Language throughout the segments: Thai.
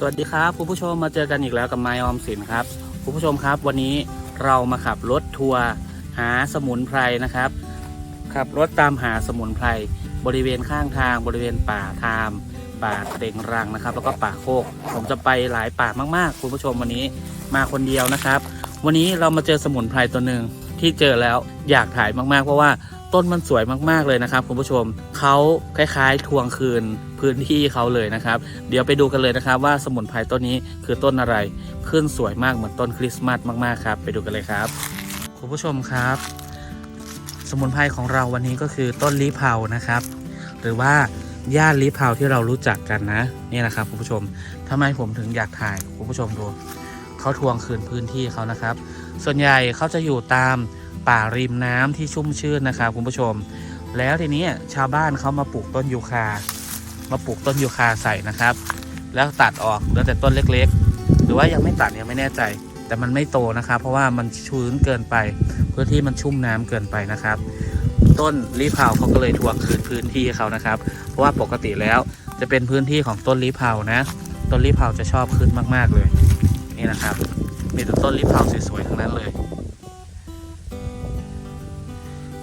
สวัสดีครับคุณผู้ชมมาเจอกันอีกแล้วกับไมออมสินครับคุณผู้ชมครับ วันนี้เรามาขับรถทัวร์หาสมุนไพรนะครับขับรถตามหาสมุนไพรบริเวณข้างทางบริเวณป่าทามป่าเต็งรังนะครับ แล้วก็ป่าโคก ผมจะไปหลายป่ามากๆ คุณผู้ชมวันนี้มาคนเดียวนะครับ วันนี้เรามาเจอสมุนไพรตัวหนึ่งที่เจอแล้วอยากถ่ายมากๆ เพราะว่า ต้นมันสวยมากๆเลยนะครับคุณผู้ชมเขาคล้ายๆ ทวงคืนพื้นที่เขาเลยนะครับ เดี๋ยวไปดูกันเลยนะครับ ว่าสมุนไพรต้นนี้คือต้นอะไร ขึ้นสวยมากเหมือนต้นคริสต์มาสมากๆครับ ไปดูกันเลยครับ คุณผู้ชมครับ สมุนไพรของเราวันนี้ก็คือต้นลีเผานะครับ หรือว่าย่านลีเผาที่เรารู้จักกันนะนี่นะครับคุณผู้ชมทำไมผมถึงอยากถ่ายคุณผู้ชมดูเขาทวงคืนพื้นที่เขานะครับ ส่วนใหญ่เขาจะอยู่ตาม ป่าริมน้ำที่ชุ่มชื่นนะครับคุณผู้ชม แล้วทีนี้ชาวบ้านเขามาปลูกต้นยูคา มาปลูกต้นยูคาใส่นะครับ แล้วตัดออกเหลือแต่ต้นเล็กๆ หรือว่ายังไม่ตัดยังไม่แน่ใจ แต่มันไม่โตนะครับ เพราะว่ามันชื้นเกินไปพื้นที่มันชุ่มน้ำเกินไปนะครับ ต้นลีเผาเขาก็เลยทวงคืนพื้นที่เขานะครับ เพราะว่าปกติแล้วจะเป็นพื้นที่ของต้นลีเผานะ ต้นลีเผาจะชอบขึ้นมาก ๆเลย นี่นะครับมีแต่ต้นลีเผาสวยๆทั้งนั้นเลย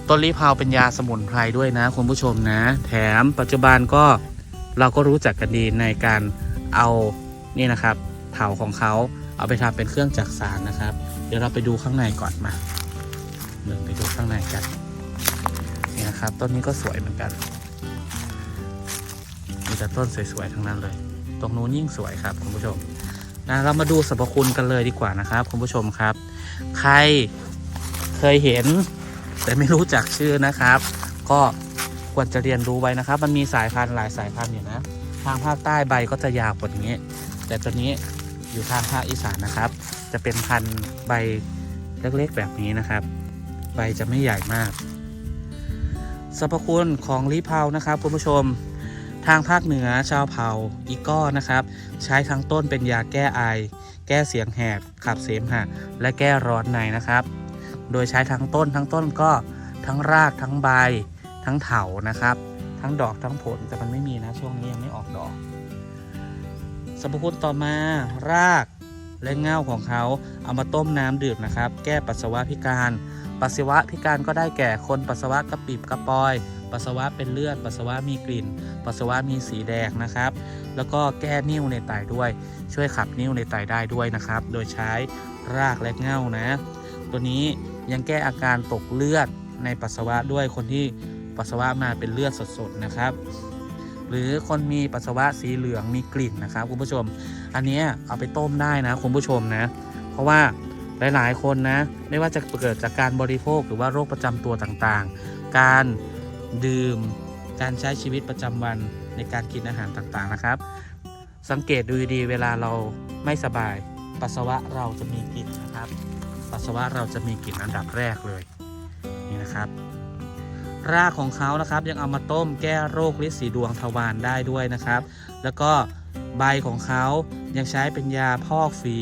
ต้นลีเผาเป็นยาสมุนไพรด้วยนะคุณผู้ชมนะ แถมปัจจุบันก็เราก็รู้จักกันดีในการเอานี่นะครับเถาของเขาเอาไปทำเป็นเครื่องจักสารนะครับ เดี๋ยวเราไปดูข้างในก่อนมาเดินไปดูข้างในกันนี่นะครับ ต้นนี้ก็สวยเหมือนกันมีแต่ต้นสวยๆทั้งนั้นเลย ตรงนู้นยิ่งสวยครับคุณผู้ชมนะเรามาดูสรรพคุณกันเลยดีกว่านะครับคุณผู้ชมครับ ใครเคยเห็น แต่ไม่รู้จักชื่อนะครับ ก็ควรจะเรียนรู้ไว้นะครับ มันมีสายพันธุ์หลายสายพันธุ์อยู่นะ ทางภาคใต้ใบก็จะยาวกว่านี้ แต่ตัวนี้อยู่ทางภาคอีสานนะครับ จะเป็นพันธุ์ใบเล็กๆแบบนี้นะครับ ใบจะไม่ใหญ่มากสรรพคุณของลีเพานะครับคุณผู้ชม ทางภาคเหนือชาวเผ่าอีก้อนะครับ ใช้ทั้งต้นเป็นยาแก้ไอ แก้เสียงแหบขับเสมหะและแก้ร้อนในนะครับ โดยใช้ทั้งต้นทั้งต้นก็ทั้งรากทั้งใบ ทั้งเถานะครับ ทั้งดอกทั้งผลแต่มันไม่มีนะช่วงนี้ยังไม่ออกดอกสรรพคุณต่อมารากและเง่าของเขาเอามาต้มน้ำดื่มนะครับ แก้ปัสสาวะพิการ ปัสสาวะพิการก็ได้แก่คนปัสสาวะกระปิบกระปอย ปัสสาวะเป็นเลือด ปัสสาวะมีกลิ่น ปัสสาวะมีสีแดงนะครับ แล้วก็แก้นิ่วในไตด้วย ช่วยขับนิ่วในไตได้ด้วยนะครับ โดยใช้รากและเง่านะ ตัวนี้ยังแก้อาการตกเลือดในปัสสาวะด้วยคนที่ปัสสาวะมาเป็นเลือดสดๆนะครับ หรือคนมีปัสสาวะสีเหลืองมีกลิ่นนะครับคุณผู้ชม อันนี้เอาไปต้มได้นะคุณผู้ชมนะ เพราะว่าหลาย ๆ คนนะ ไม่ว่าจะเกิดจากการบริโภคหรือว่าโรคประจำตัวต่างๆ การดื่ม การใช้ชีวิตประจำวันในการกินอาหารต่างๆนะครับ สังเกตดูดีเวลาเราไม่สบาย ปัสสาวะเราจะมีกลิ่นนะครับ ปัสสาวะเราจะมีกลิ่นอันดับแรกเลยนี่นะครับ รากของเขานะครับยังเอามาต้มแก้โรคลิสีดวงทวารได้ด้วยนะครับ แล้วก็ใบของเขายังใช้เป็นยาพอกฝี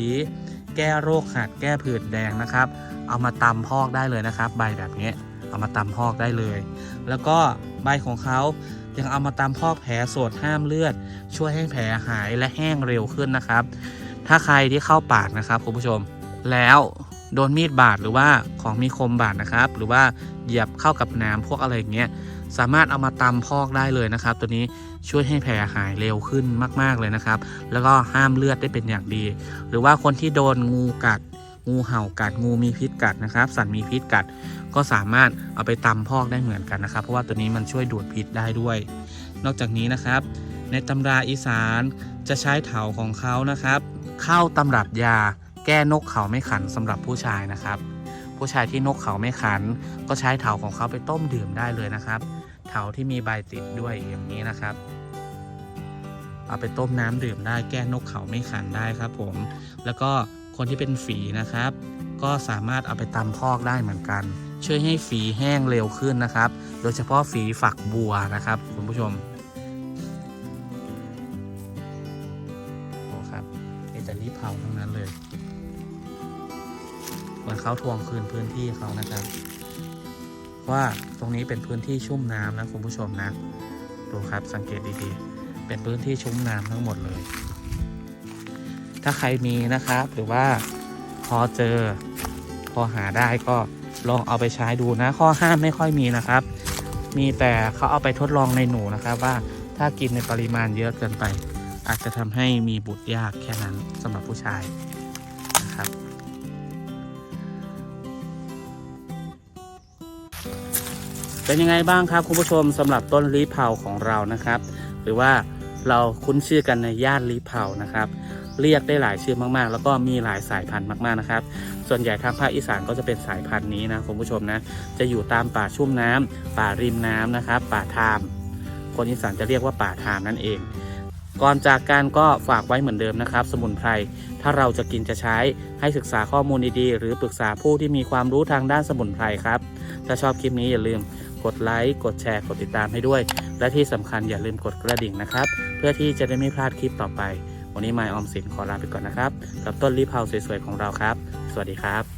แก้โรคหัดแก้ผื่นแดงนะครับ เอามาตำพอกได้เลยนะครับ ใบแบบนี้เอามาตำพอกได้เลย แล้วก็ใบของเขายังเอามาตำพอกแผลสดห้ามเลือด ช่วยให้แผลหายและแห้งเร็วขึ้นนะครับ ถ้าใครที่เข้าปากนะครับคุณผู้ชมแล้ว โดนมีดบาดหรือว่าของมีคมบาดนะครับ หรือว่าเหยียบเข้ากับน้ำพวกอะไรอย่างเงี้ยสามารถเอามาตำพอกได้เลยนะครับ ตัวนี้ช่วยให้แผลหายเร็วขึ้นมาก ๆเลยนะครับ แล้วก็ห้ามเลือดได้เป็นอย่างดี หรือว่าคนที่โดนงูกัด งูเห่ากัดงูมีพิษกัดนะครับ สัตว์มีพิษกัด ก็สามารถเอาไปตำพอกได้เหมือนกันนะครับ เพราะว่าตัวนี้มันช่วยดูดพิษได้ด้วย นอกจากนี้นะครับ ในตำราอีสานจะใช้เถาของเขานะครับ เข้าตำรับยา แก้นกเขาไม่ขันสำหรับผู้ชายนะครับ ผู้ชายที่นกเขาไม่ขัน ก็ใช้เถาของเขาไปต้มดื่มได้เลยนะครับ เถาที่มีใบติดด้วยอย่างนี้นะครับ เอาไปต้มน้ำดื่มได้แก้นกเขาไม่ขันได้ครับ ผม แล้วก็คนที่เป็นฝีนะครับ ก็สามารถเอาไปตำพอกได้เหมือนกัน ช่วยให้ฝีแห้งเร็วขึ้นนะครับ โดยเฉพาะฝีฝักบัวนะครับ คุณผู้ชม เขาทวงคืนพื้นที่เขานะครับ ว่าตรงนี้เป็นพื้นที่ชุ่มน้ำนะคุณผู้ชมนะ ดูครับสังเกตดีๆ เป็นพื้นที่ชุ่มน้ำทั้งหมดเลย ถ้าใครมีนะครับหรือว่าพอเจอพอหาได้ก็ลองเอาไปใช้ดูนะ ข้อห้ามไม่ค่อยมีนะครับ มีแต่เขาเอาไปทดลองในหนูนะครับว่าถ้ากินในปริมาณเยอะเกินไป อาจจะทำให้มีบุตรยากแค่นั้นสำหรับผู้ชาย เป็นยังไงบ้างครับคุณผู้ชมสำหรับต้นลีเผาของเรานะครับ หรือว่าเราคุ้นชื่อกันในย่านลีเผานะครับ เรียกได้หลายชื่อมากๆ แล้วก็มีหลายสายพันธุ์มากๆนะครับ ส่วนใหญ่ทางภาคอีสานก็จะเป็นสายพันธุ์นี้นะคุณผู้ชมนะ จะอยู่ตามป่าชุ่มน้ำป่าริมน้ำนะครับ ป่าทาม คนอีสานจะเรียกว่าป่าทามนั่นเอง ก่อนจากการก็ฝากไว้เหมือนเดิมนะครับ สมุนไพร ถ้าเราจะกินจะใช้ให้ศึกษาข้อมูลดีๆ หรือปรึกษาผู้ที่มีความรู้ทางด้านสมุนไพรครับ ถ้าชอบคลิปนี้อย่าลืม กดไลค์กดแชร์กดติดตามให้ด้วย และที่สำคัญอย่าลืมกดกระดิ่งนะครับ เพื่อที่จะได้ไม่พลาดคลิปต่อไป วันนี้ไมออมสินขอลาไปก่อนนะครับ กับต้นรีบเฮาสวยๆของเราครับ สวัสดีครับ